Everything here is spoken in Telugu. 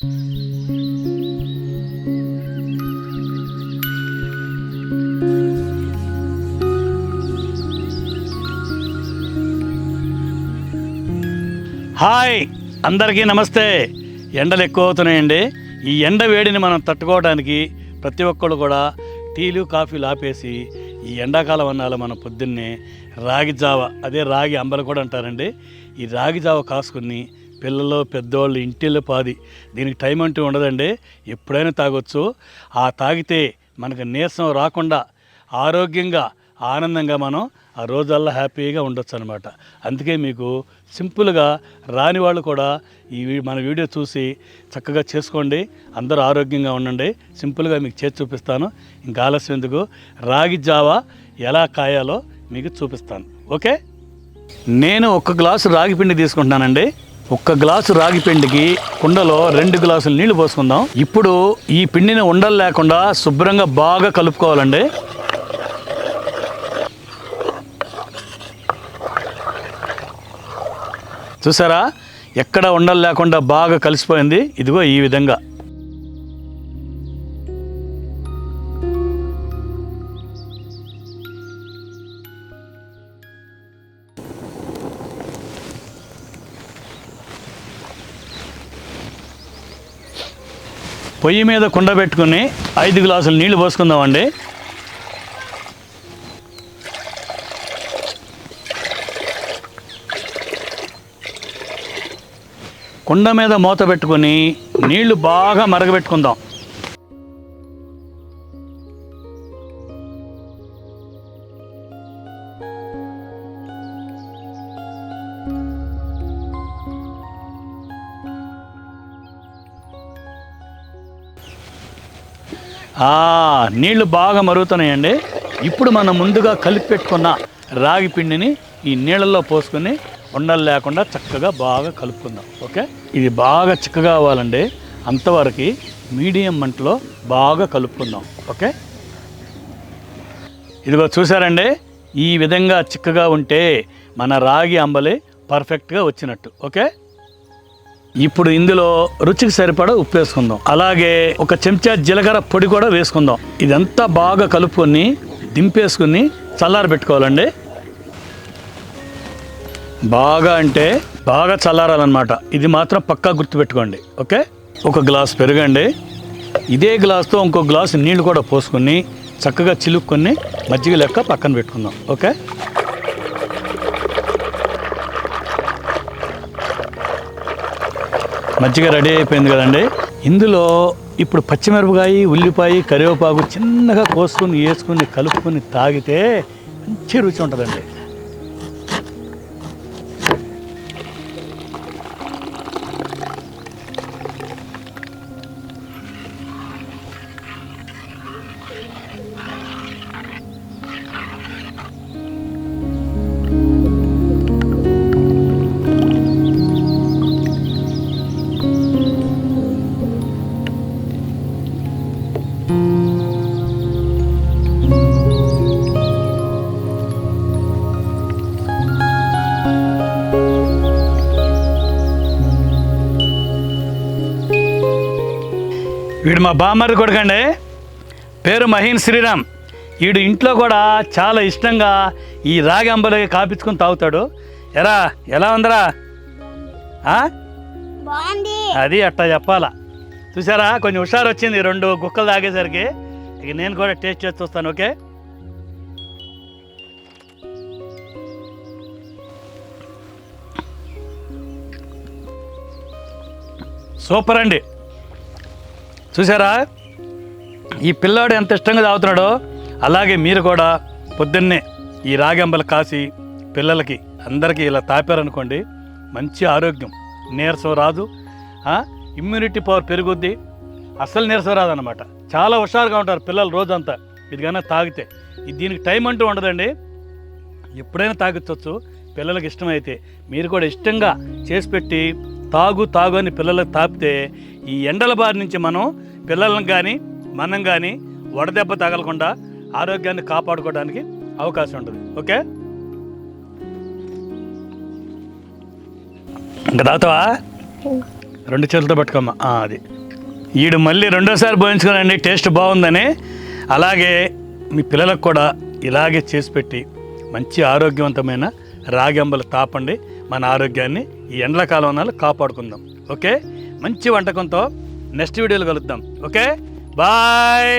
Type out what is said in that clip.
హాయ్! అందరికీ నమస్తే. ఎండలు ఎక్కువ అవుతున్నాయండి ఈ ఎండ వేడిని మనం తట్టుకోవడానికి ప్రతి ఒక్కళ్ళు కూడా టీలు కాఫీలు ఆపేసి ఈ ఎండాకాలం అన్నాలో మనం పొద్దున్నే రాగి జావ అదే రాగి అంబలు కూడా అంటారండి. ఈ రాగి జావ కాసుకుని పిల్లలు పెద్దవాళ్ళు ఇంటిలో పాది. దీనికి టైం అంటూ ఉండదండి. ఎప్పుడైనా తాగొచ్చు. ఆ తాగితే మనకు నీరసం రాకుండా ఆరోగ్యంగా ఆనందంగా మనం ఆ రోజల్లా హ్యాపీగా ఉండొచ్చు అనమాట అందుకే మీకు సింపుల్గా రాని వాళ్ళు కూడా ఈ మన వీడియో చూసి చక్కగా చేసుకోండి. అందరూ ఆరోగ్యంగా ఉండండి. సింపుల్గా మీకు చేసి చూపిస్తాను. ఇంకా ఆలస్యం ఎందుకు? రాగి జావా ఎలా కాయాలో మీకు చూపిస్తాను. ఓకే? నేను ఒక గ్లాసు రాగి పిండి తీసుకుంటున్నానండి. ఒక్క గ్లాసు రాగి పిండికి కుండలో రెండు గ్లాసులు నీళ్ళు పోసుకుందాం. ఇప్పుడు ఈ పిండిని ఉండలు లేకుండా శుభ్రంగా బాగా కలుపుకోవాలండి. చూసారా? ఎక్కడ ఉండలు లేకుండా బాగా కలిసిపోయింది? ఇదిగో ఈ విధంగా. పొయ్యి మీద కుండ పెట్టుకుని ఐదు గ్లాసులు నీళ్ళు పోసుకుందామండి. కుండ మీద మూత పెట్టుకొని నీళ్ళు బాగా మరగబెట్టుకుందాం. నీళ్ళు బాగా మరుగుతున్నాయండి. ఇప్పుడు మనం ముందుగా కలిపి పెట్టుకున్న రాగి పిండిని ఈ నీళ్ళల్లో పోసుకొని ఉండలు లేకుండా చక్కగా బాగా కలుపుకుందాం. ఓకే? ఇది బాగా చిక్కగా అవ్వాలండి. అంతవరకు మీడియం మంటలో బాగా కలుపుకుందాం. ఓకే? ఇదిగో చూసారండి ఈ విధంగా చిక్కగా ఉంటే మన రాగి అంబలి పర్ఫెక్ట్గా వచ్చినట్టు. ఓకే? ఇప్పుడు ఇందులో రుచికి సరిపడా ఉప్పు వేసుకుందాం. అలాగే ఒక చెంచా జీలకర్ర పొడి కూడా వేసుకుందాం. ఇదంతా బాగా కలుపుకొని దింపేసుకుని చల్లార పెట్టుకోవాలండి. బాగా అంటే బాగా చల్లారాలన్నమాట. ఇది మాత్రం పక్కా గుర్తుపెట్టుకోండి ఓకే? ఒక గ్లాస్ పెరగండి. ఇదే గ్లాస్తో ఇంకో గ్లాస్ నీళ్ళు కూడా పోసుకొని చక్కగా చిలుక్కొని మజ్జిగ లెక్క పక్కన పెట్టుకుందాం. ఓకే? మజ్జిగ రెడీ అయిపోయింది కదండి. ఇందులో ఇప్పుడు పచ్చిమిరపకాయ ఉల్లిపాయ కరివేపాకు చిన్నగా కోసుకొని వేసుకొని కలుపుకొని తాగితే మంచి రుచి ఉంటుందండి. వీడు మా బామ్మరి కొడుకండి. పేరు మహీన్ శ్రీరామ్. వీడు ఇంట్లో కూడా చాలా ఇష్టంగా ఈ రాగి అంబలి కాపించుకొని తాగుతాడు. ఎరా ఎలా ఉందరా? అది అట్టా చెప్పాలా. చూసారా కొంచెం హుషారు వచ్చింది రెండు గుక్కలు తాగేసరికి. ఇక నేను కూడా టేస్ట్ చేసి చూస్తాను ఓకే? సూపర్ అండి చూసారా ఈ పిల్లాడు ఎంత ఇష్టంగా తాగుతున్నాడో అలాగే మీరు కూడా పొద్దున్నే ఈ రాగంబలు కాసి పిల్లలకి అందరికీ ఇలా తాపారనుకోండి మంచి ఆరోగ్యం. నీరసం రాదు. ఇమ్యూనిటీ పవర్ పెరుగుద్ది. అస్సలు నీరసం రాదనమాట చాలా హుషారుగా ఉంటారు పిల్లలు రోజంతా. ఇది కన్నా తాగితే. ఇది దీనికి టైం అంటూ ఉండదండి. ఎప్పుడైనా తాగించవచ్చు పిల్లలకి ఇష్టమైతే. మీరు కూడా ఇష్టంగా చేసి పెట్టి తాగు తాగు అని పిల్లలకు తాపితే ఈ ఎండల బారి నుంచి మనం పిల్లలను కానీ మనం కానీ వడదెబ్బ తగలకుండా ఆరోగ్యాన్ని కాపాడుకోవడానికి అవకాశం ఉంటుంది. ఓకే? ఇంకా తాగుతావా రెండు చేతులతో పట్టుకోమ్మా. అది. ఈడు మళ్ళీ రెండోసారి భోజించుకోనండి టేస్ట్ బాగుందని. అలాగే మీ పిల్లలకు కూడా ఇలాగే చేసి పెట్టి మంచి ఆరోగ్యవంతమైన రాగి అంబలు తాపండి. మన ఆరోగ్యాన్ని ఈ ఎండల కాలం కాపాడుకుందాం. ఓకే? మంచి వంటకంతో నెక్స్ట్ వీడియోలో కలుద్దాం. ఓకే? బాయ్!